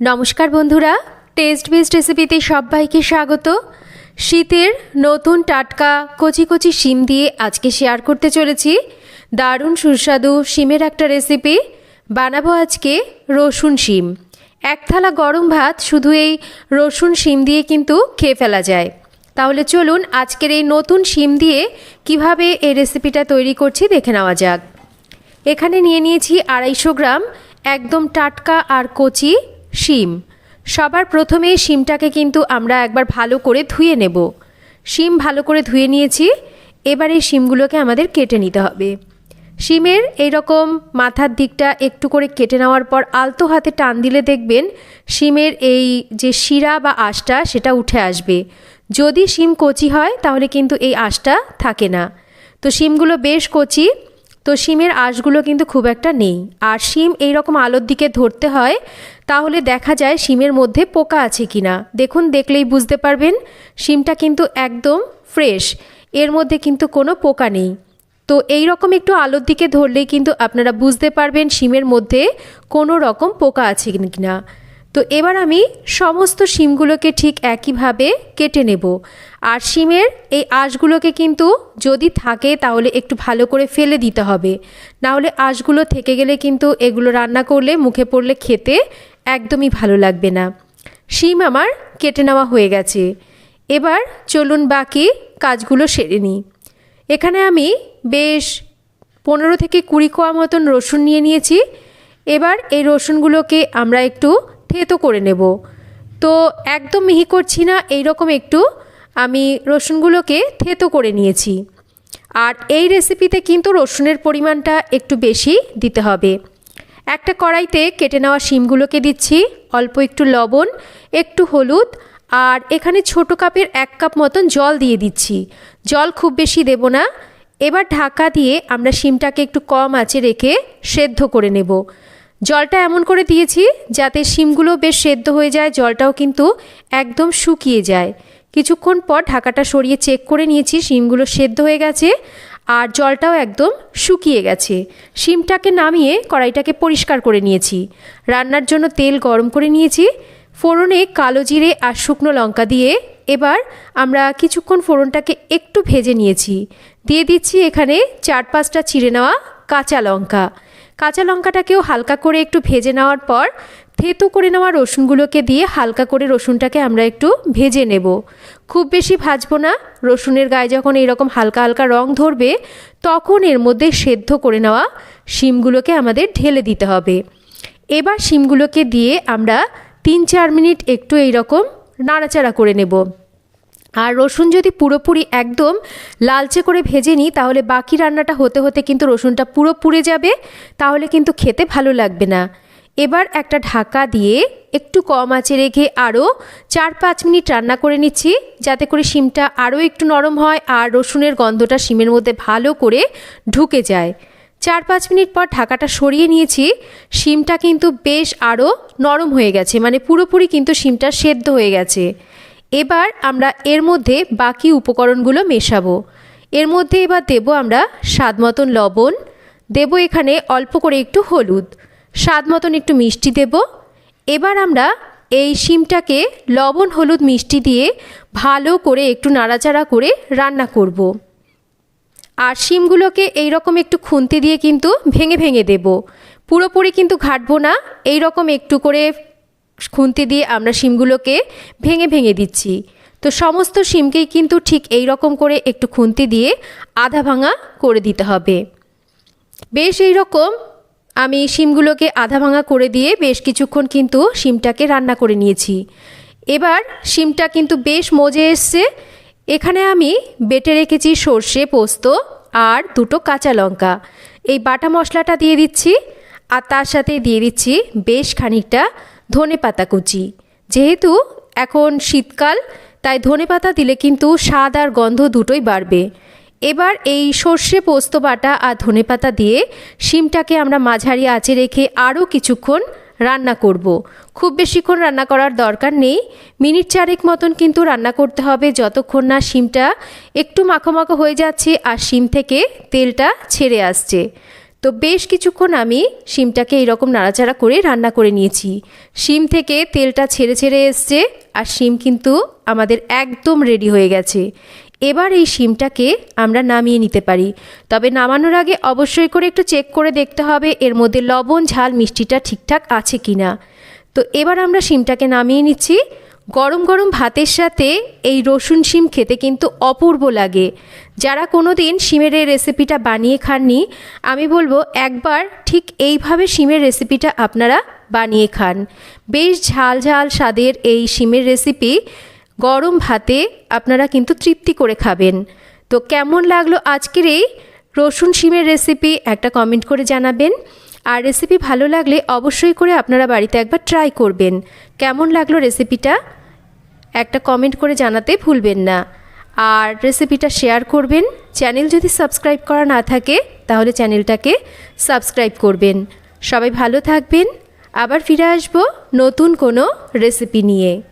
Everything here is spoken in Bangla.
নমস্কার বন্ধুরা টেস্ট বেস্ট রেসিপিতে সবাইকে স্বাগত। শীতের নতুন টাটকা কচি কচি শিম দিয়ে আজকে শেয়ার করতে চলেছি। দারুণ সুস্বাদু শিমের একটা রেসিপি বানাবো আজকে রসুন শিম। এক থালা গরম ভাত শুধু এই রসুন শিম দিয়ে কিন্তু খেয়ে ফেলা যায়। তাহলে চলুন আজকের এই নতুন শিম দিয়ে কীভাবে এই রেসিপিটা তৈরি করছি দেখে নেওয়া যাক। এখানে নিয়ে নিয়েছি আড়াইশো গ্রাম একদম টাটকা আর কচি শিম। সবার প্রথমে শিমটাকে কিন্তু আমরা একবার ভালো করে ধুয়ে নেব। শিম ভালো করে ধুয়ে নিয়েছি, এবার এই শিমগুলোকে আমাদের কেটে নিতে হবে। শিমের এইরকম মাথার দিকটা একটু করে কেটে নেওয়ার পর আলতো হাতে টান দিলে দেখবেন শিমের এই যে শিরা বা আঁশটা সেটা উঠে আসবে। যদি শিম কচি হয় তাহলে কিন্তু এই আঁশটা থাকে না। তো শিমগুলো বেশ কচি তো শিমের আঁশগুলো কিন্তু খুব একটা নেই। আর শিম এই রকম আলোর দিকে ধরতে হয়, তাহলে দেখা যায় শিমের মধ্যে পোকা আছে কি না দেখুন, দেখলেই বুঝতে পারবেন, শিমটা কিন্তু একদম ফ্রেশ, এর মধ্যে কিন্তু কোনো পোকা নেই। তো এই রকম একটু আলোর দিকে ধরলেই কিন্তু আপনারা বুঝতে পারবেন শিমের মধ্যে কোনো রকম পোকা আছে কি না তো এবার আমি সমস্ত শিমগুলোকে ঠিক একইভাবে কেটে নেব। আর শিমের এই আঁশগুলোকে কিন্তু যদি থাকে তাহলে একটু ভালো করে ফেলে দিতে হবে। নাহলে আঁশগুলো থেকে গেলে কিন্তু এগুলো রান্না করলে, মুখে পড়লে খেতে একদমই ভালো লাগবে না। শিম আমার কেটে নেওয়া হয়ে গেছে। এবার চলুন বাকি কাজগুলো সেরে নিই। এখানে আমি বেশ পনেরো থেকে কুড়ি কোয়া মতন রসুন নিয়ে নিয়েছি। এবার এই রসুনগুলোকে আমরা একটু থেতো করে নেব। তো একদম মিহি করছি না এই রকম একটু আমি রসুনগুলোকে থেতো করে নিয়েছি। আর এই রেসিপিতে কিন্তু রসুনের পরিমাণটা একটু বেশি দিতে হবে। একটা কড়াইতে কেটে নেওয়া শিমগুলোকে দিচ্ছি, অল্প একটু লবণ, একটু হলুদ, আর এখানে ছোট কাপের এক কাপ মতন জল দিয়ে দিচ্ছি। জল খুব বেশি দেব না। এবার ঢাকা দিয়ে আমরা শিমটাকে একটু কম আঁচে রেখে সেদ্ধ করে নেব। জলটা এমন করে দিয়েছি যাতে শিমগুলো বেশ সেদ্ধ হয়ে যায়, জলটাও কিন্তু একদম শুকিয়ে যায়। কিছুক্ষণ পর ঢাকাটা সরিয়ে চেক করে নিয়েছি, শিমগুলো সেদ্ধ হয়ে গেছে আর জলটাও একদম শুকিয়ে গেছে। শিমটাকে নামিয়ে কড়াইটাকে পরিষ্কার করে নিয়েছি। রান্নার জন্য তেল গরম করে নিয়েছি, ফোড়নে কালো জিরে আর শুকনো লঙ্কা দিয়ে। এবার আমরা কিছুক্ষণ ফোড়নটাকে একটু ভেজে নিয়েছি। দিয়ে দিচ্ছি এখানে চার পাঁচটা চিড়ে নেওয়া কাঁচা লঙ্কা। কাঁচা লঙ্কাটাকেও হালকা করে একটু ভেজে নেওয়ার পর থেতো করে নেওয়া রসুনগুলোকে দিয়ে হালকা করে রসুনটাকে আমরা একটু ভেজে নেব। খুব বেশি ভাজবো না। রসুনের গায়ে যখন এইরকম হালকা হালকা রং ধরবে, তখন এর মধ্যে সেদ্ধ করে নেওয়া শিমগুলোকে আমাদের ঢেলে দিতে হবে। এবার শিমগুলোকে দিয়ে আমরা তিন চার মিনিট একটু এইরকম নাড়াচাড়া করে নেব। আর রসুন যদি পুরোপুরি একদম লালচে করে ভেজে নিই, তাহলে বাকি রান্নাটা হতে হতে কিন্তু রসুনটা পুরো পুড়ে যাবে, তাহলে কিন্তু খেতে ভালো লাগবে না। এবার একটা ঢাকা দিয়ে একটু কম আঁচে রেখে আরও চার পাঁচ মিনিট রান্না করে নিচ্ছি, যাতে করে শিমটা আরও একটু নরম হয় আর রসুনের গন্ধটা শিমের মধ্যে ভালো করে ঢুকে যায়। চার পাঁচ মিনিট পর ঢাকাটা সরিয়ে নিয়েছি, শিমটা কিন্তু বেশ আরও নরম হয়ে গেছে মানে পুরোপুরি কিন্তু শিমটা সেদ্ধ হয়ে গেছে। এবার আমরা এর মধ্যে বাকি উপকরণগুলো মেশাবো। এর মধ্যে এবার দেব আমরা স্বাদ মতন লবণ, দেব এখানে অল্প করে একটু হলুদ স্বাদ মতন একটু মিষ্টি দেব। এবার আমরা এই শিমটাকে লবণ হলুদ মিষ্টি দিয়ে ভালো করে একটু নাড়াচাড়া করে রান্না করব। আর শিমগুলোকে এইরকম একটু খুন্তি দিয়ে কিন্তু ভেঙে ভেঙে দেব। পুরোপুরি কিন্তু ঘাটবো না এই রকম একটু করে খুন্তি দিয়ে আমরা শিমগুলোকে ভেঙে ভেঙে দিচ্ছি। তো সমস্ত শিমকেই কিন্তু ঠিক এই রকম করে একটু খুন্তি দিয়ে আধা ভাঙা করে দিতে হবে। বেশ এই রকম আমি শিমগুলোকে আধা ভাঙা করে দিয়ে বেশ কিছুক্ষণ কিন্তু শিমটাকে রান্না করে নিয়েছি। এবার শিমটা কিন্তু বেশ মজে এসছে। এখানে আমি বেটে রেখেছি সর্ষে, পোস্ত আর দুটো কাঁচা লঙ্কা। এই বাটা মশলাটা দিয়ে দিচ্ছি আর তার সাথে দিয়ে দিচ্ছি বেশ খানিকটা ধনে পাতা কুচি। যেহেতু এখন শীতকাল, তাই ধনে পাতা দিলে কিন্তু স্বাদ আর গন্ধ দুটোই বাড়বে। এবার এই সর্ষে পোস্ত বাটা আর ধনে পাতা দিয়ে শিমটাকে আমরা মাঝারি আঁচে রেখে আরও কিছুক্ষণ রান্না করব। খুব বেশিক্ষণ রান্না করার দরকার নেই। মিনিট চারেক মতন কিন্তু রান্না করতে হবে যতক্ষণ না শিমটা একটু মাখো মাখো হয়ে যাচ্ছে আর শিম থেকে তেলটা ছেড়ে আসছে। তো বেশ কিছুক্ষণ আমি শিমটাকে এইরকম নাড়াচাড়া করে রান্না করে নিয়েছি। শিম থেকে তেলটা ছেড়ে ছেড়ে এসছে আর শিম কিন্তু আমাদের একদম রেডি হয়ে গেছে। এবার এই শিমটাকে আমরা নামিয়ে নিতে পারি। তবে নামানোর আগে অবশ্যই করে একটু চেক করে দেখতে হবে এর মধ্যে লবণ, ঝাল, মিষ্টিটা ঠিকঠাক আছে কি না তো এবার আমরা শিমটাকে নামিয়ে নিচ্ছি। গরম গরম ভাতের সাথে এই রসুন শিম খেতে কিন্তু অপূর্ব লাগে। যারা কোনো দিন শিমের এই রেসিপিটা বানিয়ে খাননি, আমি বলব একবার ঠিক এইভাবে শিমের রেসিপিটা আপনারা বানিয়ে খান। বেশ ঝাল ঝাল স্বাদের এই শিমের রেসিপি গরম ভাতে আপনারা কিন্তু তৃপ্তি করে খাবেন। তো কেমন লাগল আজকের এই রসুন শিমের রেসিপি একটা কমেন্ট করে জানাবেন। আর রেসিপি ভালো লাগলে অবশ্যই করে আপনারা বাড়িতে একবার ট্রাই করবেন। কেমন লাগল রেসিপিটা একটা কমেন্ট করে জানাতে ভুলবেন না। আর রেসিপিটা শেয়ার করবেন। চ্যানেল যদি সাবস্ক্রাইব করা না থাকে, তাহলে চ্যানেলটাকে সাবস্ক্রাইব করবেন। সবাই ভালো থাকবেন। আবার ফিরে আসব নতুন কোনো রেসিপি নিয়ে।